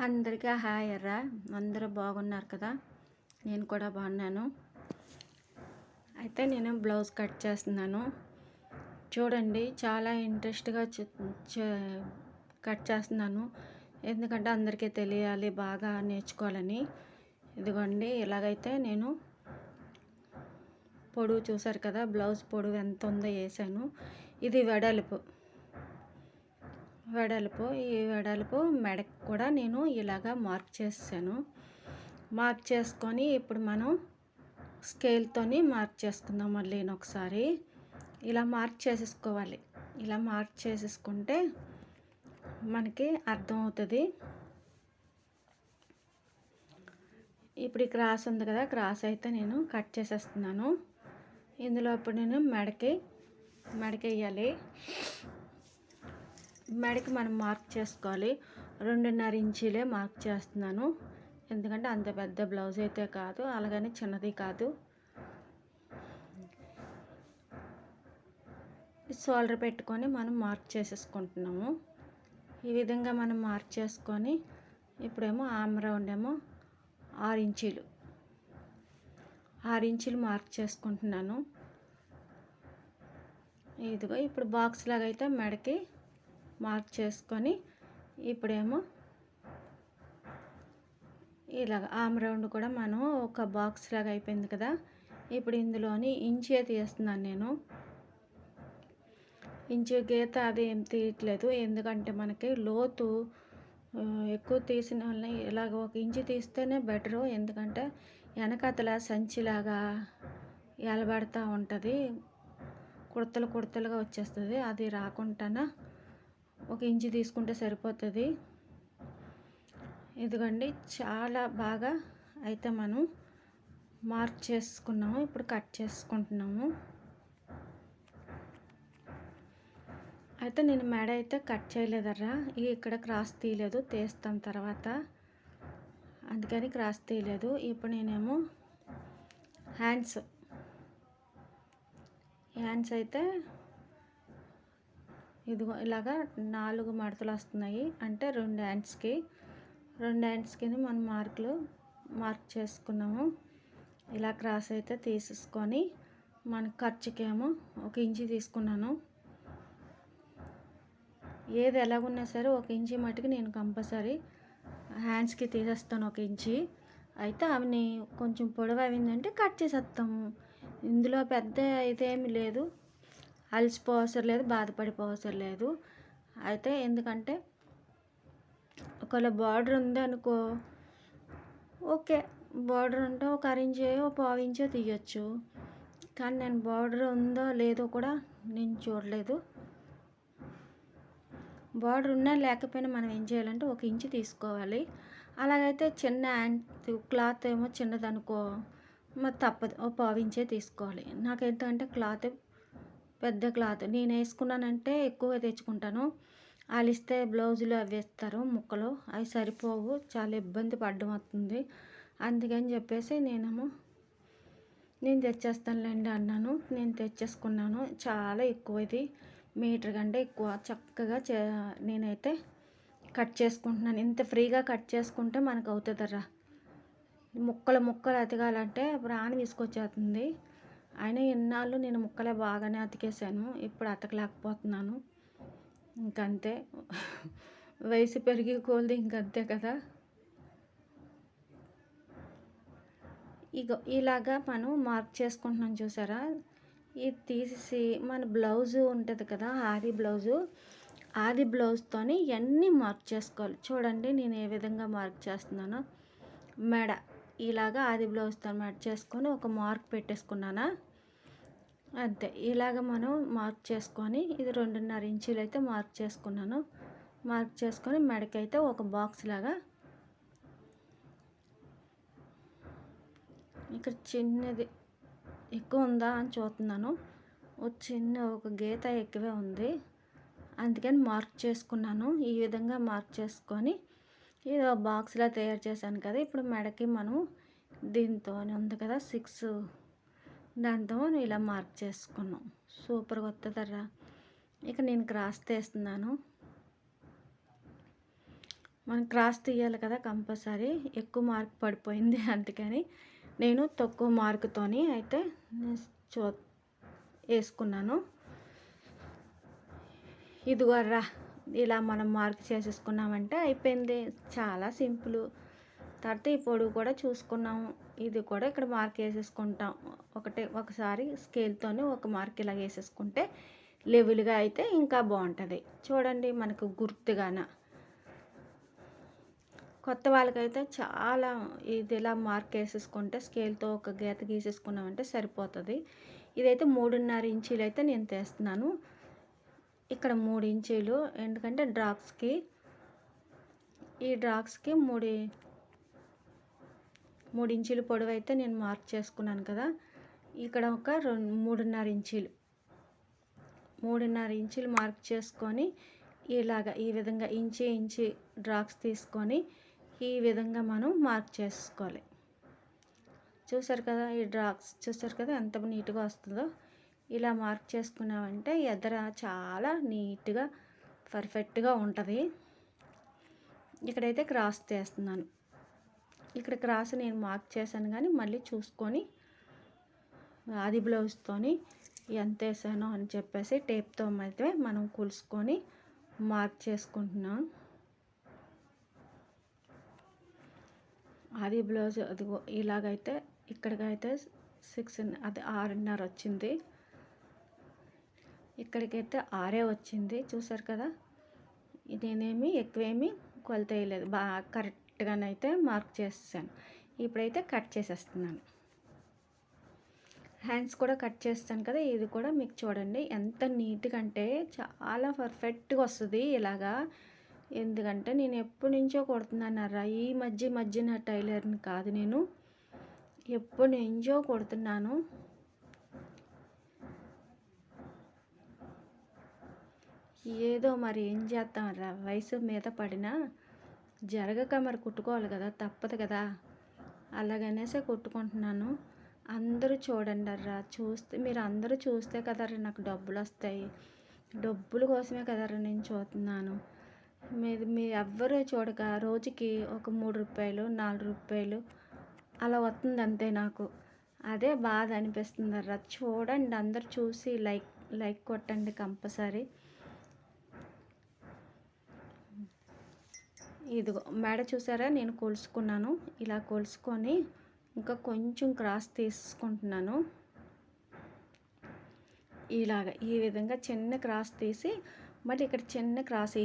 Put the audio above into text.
అందరికీ హాయ్ ఎర్రా అందరూ బాగున్నారు కదా? నేను కూడా బాగున్నాను. అయితే నేను బ్లౌజ్ కట్ చేస్తున్నాను. చూడండి చాలా ఇంట్రెస్ట్గా కట్ చేస్తున్నాను. ఎందుకంటే అందరికీ తెలియాలి బాగా నేర్చుకోవాలని. ఇదిగోండి ఇలాగైతే నేను పొడవు చూసారు కదా బ్లౌజ్ పొడవు ఎంత ఉందో వేసాను. ఇది వెడల్పు. వెడల్పు ఈ వెడల్పు మెడకు కూడా నేను ఇలాగా మార్క్ చేసాను మార్క్ చేసుకొని ఇప్పుడు మనం స్కేల్తోని మార్క్ చేసుకుందాం మళ్ళీ ఒకసారి ఇలా మార్క్ చేసేసుకోవాలి. ఇలా మార్క్ చేసేసుకుంటే మనకి అర్థమవుతుంది ఇప్పుడు ఈ క్రాస్ ఉంది కదా క్రాస్ అయితే నేను కట్ చేసేస్తున్నాను. ఇందులో ఇప్పుడు నేను మెడకి మెడకి వేయాలి. మెడకి మనం మార్క్ చేసుకోవాలి. రెండున్నర ఇంచీలే మార్క్ చేస్తున్నాను. ఎందుకంటే అంత పెద్ద బ్లౌజ్ అయితే కాదు. అలాగని చిన్నది కాదు. షోల్డర్ పెట్టుకొని మనం మార్క్ చేసేసుకుంటున్నాము. ఈ విధంగా మనం మార్క్ చేసుకొని ఇప్పుడేమో ఆమ్ రౌండ్ ఏమో ఆరు ఇంచీలు. ఆరు ఇంచీలు మార్క్ చేసుకుంటున్నాను. ఇదిగో ఇప్పుడు బాక్స్ లాగా అయితే మెడకి మార్క్ చేసుకొని ఇప్పుడేమో ఇలాగ ఆమ్ రౌండ్ కూడా మనం ఒక బాక్స్ లాగా అయిపోయింది కదా. ఇప్పుడు ఇందులోని ఇంచే తీస్తున్నాను నేను. ఇంచు గీత అది ఏం తీయట్లేదు. ఎందుకంటే మనకి లోతు ఎక్కువ తీసిన వాళ్ళని ఇలాగ ఒక ఇంచు తీస్తేనే బెటరు. ఎందుకంటే వెనకతల సంచిలాగా ఎలబడతా ఉంటుంది. కుడతలు కుడతలుగా వచ్చేస్తుంది. అది రాకుండా ఒక ఇంచు తీసుకుంటే సరిపోతుంది. ఇదిగోండి చాలా బాగా అయితే మనం మార్క్ చేసుకున్నాము. ఇప్పుడు కట్ చేసుకుంటున్నాము. అయితే నేను మెడ అయితే కట్ చేయలేదర్రా. ఇక్కడ క్రాస్ తీయలేదు తీస్తాం తర్వాత. అందుకని క్రాస్ తీయలేదు. ఇప్పుడు నేనేమో హ్యాండ్స్ హ్యాండ్స్ అయితే ఇదిగో ఇలాగా నాలుగు మడతలు వస్తున్నాయి. అంటే రెండు హ్యాండ్స్కి రెండు హ్యాండ్స్కి మనం మార్కులు మార్క్ చేసుకున్నాము. ఇలా క్రాస్ అయితే తీసేసుకొని మన ఖర్చుకేమో ఒక ఇంచి తీసుకున్నాను. ఏది ఎలాగున్నా సరే ఒక ఇంచి మటుకు నేను కంపల్సరీ హ్యాండ్స్కి తీసేస్తాను ఒక ఇంచి. అయితే అవి కొంచెం పొడవు అయిందంటే కట్ చేసేస్తాము. ఇందులో పెద్ద ఇదేమి లేదు. అలసిపోవసరం లేదు బాధపడిపోవసరం లేదు. అయితే ఎందుకంటే ఒకవేళ బార్డర్ ఉందనుకో ఓకే బార్డర్ ఉంటే ఒక అరించే ఒక పావు ఇంచో తీయచ్చు. కానీ నేను బార్డర్ ఉందో లేదో కూడా నేను చూడలేదు. బార్డర్ ఉన్నా లేకపోయినా మనం ఏం చేయాలంటే ఒక ఇంచు తీసుకోవాలి. అలాగైతే చిన్న యాంట్ క్లాత్ ఏమో చిన్నదనుకో మరి తప్పదు ఒక పావు ఇంచే తీసుకోవాలి. నాకేంటంటే క్లాత్ పెద్ద క్లాత్. నేను వేసుకున్నానంటే ఎక్కువ తెచ్చుకుంటాను. వాళ్ళు ఇస్తే బ్లౌజులు అవి వేస్తారు ముక్కలు. అవి సరిపోవు. చాలా ఇబ్బంది పడడం అవుతుంది అందుకని చెప్పేసి నేనేమో నేను తెచ్చేస్తానులేండి అన్నాను. నేను తెచ్చేసుకున్నాను. చాలా ఎక్కువ ఇది. మీటర్ కంటే ఎక్కువ. చక్కగా చే నేనైతే కట్ చేసుకుంటున్నాను. ఇంత ఫ్రీగా కట్ చేసుకుంటే మనకు అవుతుందరా ముక్కలు ముక్కలు అతగాలంటే ప్రాణం తీసుకొచ్చేస్తుంది అయినా ఎన్నాళ్ళు నేను ముక్కలే బాగానే అతికేసాను ఇప్పుడు అతకలేకపోతున్నాను. ఇంకంతే. వయసు పెరిగి కొలది ఇంకంతే కదా. ఇగో ఇలాగా మనం మార్క్ చేసుకుంటున్నాం చూసారా? ఇది తీసి మన బ్లౌజు ఉంటుంది కదా ఆది బ్లౌజు. ఆది బ్లౌజ్తోని ఇవన్నీ మార్క్ చేసుకోవాలి? చూడండి నేను ఏ విధంగా మార్క్ చేస్తున్నానో. మెడ. ఇలాగా ఆది బ్లౌజ్తో మెడ చేసుకొని ఒక మార్క్ పెట్టేసుకున్నానా? అంతే. ఇలాగ మనం మార్క్ చేసుకొని ఇది రెండున్నర ఇంచులు అయితే మార్క్ చేసుకున్నాను. మార్క్ చేసుకొని మెడకైతే ఒక బాక్స్ లాగా. ఇక్కడ చిన్నది ఎక్కువ ఉందా అని చూస్తున్నాను. ఒక చిన్న ఒక గీత ఎక్కువే ఉంది. అందుకని మార్క్ చేసుకున్నాను. ఈ విధంగా మార్క్ చేసుకొని ఇది బాక్స్లా తయారు చేశాను కదా ఇప్పుడు మెడకి మనం దీంతో ఉంది కదా సిక్స్ దాంతో ఇలా మార్క్ చేసుకున్నాం. సూపర్గా వస్తుందర్రా ఇక నేను క్రాస్ తీస్తున్నాను. మనం క్రాస్ తీయాలి కదా కంపల్సరీ ఎక్కువ మార్క్ పడిపోయింది అందుకని నేను తక్కువ మార్కుతోని అయితే చూ వేసుకున్నాను. ఇదిగోర్రా రా. ఇలా మనం మార్క్ చేసేసుకున్నామంటే అయిపోయింది. చాలా సింపుల్. తర్వాత ఈ పొడుగు కూడా చూసుకున్నాము ఇది కూడా ఇక్కడ మార్క్ వేసేసుకుంటాం ఒకటే ఒకసారి స్కేల్తోనే ఒక మార్క్ ఇలా వేసేసుకుంటే లెవెల్గా అయితే ఇంకా బాగుంటుంది. చూడండి మనకు గుర్తుగాన. కొత్త వాళ్ళకైతే చాలా ఇది ఇలా మార్క్ వేసేసుకుంటే స్కేల్తో ఒక గీత గీసేసుకున్నామంటే సరిపోతుంది. ఇదైతే మూడున్నర ఇంచీలు అయితే నేను తీస్తున్నాను. ఇక్కడ మూడు ఇంచీలు. ఎందుకంటే డ్రాప్స్కి ఈ డ్రాప్స్కి మూడు మూడు ఇంచీలు పొడవు అయితే నేను మార్క్ చేసుకున్నాను కదా. ఇక్కడ ఒక రెండు మూడున్నర ఇంచీలు. మూడున్నర ఇంచీలు మార్క్ చేసుకొని ఇలాగ ఈ విధంగా ఇంచి ఇంచి డ్రాప్స్ తీసుకొని ఈ విధంగా మనం మార్క్ చేసుకోవాలి. చూసారు కదా ఈ డ్రాప్స్? చూసారు కదా ఎంత నీట్గా వస్తుందో? ఇలా మార్క్ చేసుకున్నామంటే ఎదర చాలా నీట్గా పర్ఫెక్ట్గా ఉంటుంది. ఇక్కడైతే క్రాస్ చేస్తున్నాను. ఇక్కడ క్రాస్ నేను మార్క్ చేశాను కానీ మళ్ళీ చూసుకొని ఆది బ్లౌజ్తోని ఎంత వేసానో అని చెప్పేసి టేప్తో అయితే మనం కొలుసుకొని మార్క్ చేసుకుంటున్నాం. అది బ్లౌజ్ అది ఇలాగైతే ఇక్కడికైతే సిక్స్ అది ఆరున్నర వచ్చింది. ఇక్కడికైతే ఆరే వచ్చింది చూసారు కదా? నేనేమి ఎక్కువేమి కొలత వేయలేదు. బాగా కరెక్ట్గానైతే మార్క్ చేస్తాను ఇప్పుడైతే కట్ చేసేస్తున్నాను. హ్యాండ్స్ కూడా కట్ చేస్తాను కదా ఇది కూడా మీకు చూడండి. ఎంత నీట్గా అంటే చాలా పర్ఫెక్ట్గా వస్తుంది ఇలాగా. ఎందుకంటే నేను ఎప్పటి నుంచో కొడుతున్నాను ఈ మధ్య మధ్యన టైలర్ని కాదు నేను. ఎప్పటి నుంచో కొడుతున్నాను. ఏదో మరి ఏం చేస్తాంరా వయసు మీద పడినా జరగక మరి కుట్టుకోవాలి కదా తప్పదు కదా. అలాగనేసే కుట్టుకుంటున్నాను. అందరూ చూడండి అర్రా చూస్తే మీరు అందరూ చూస్తే కదరా నాకు డబ్బులు వస్తాయి. డబ్బుల కోసమే కదరా నేను చూస్తున్నాను. మీరు మీ ఎవ్వరూ చూడక రోజుకి ఒక మూడు రూపాయలు నాలుగు రూపాయలు అలా వస్తుంది అంతే నాకు. అదే బాధ అనిపిస్తుంది అర్రా చూడండి అందరు చూసి లైక్ లైక్ కొట్టండి కంపల్సరీ. ఇదిగో మేడ చూసారా? నేను కొలుసుకున్నాను ఇలా కొలుసుకొని ఇంకా కొంచెం క్రాస్ తీసుకుంటున్నాను. ఇలాగ ఈ విధంగా చిన్న క్రాస్ తీసి మళ్ళీ ఇక్కడ చిన్న క్రాస్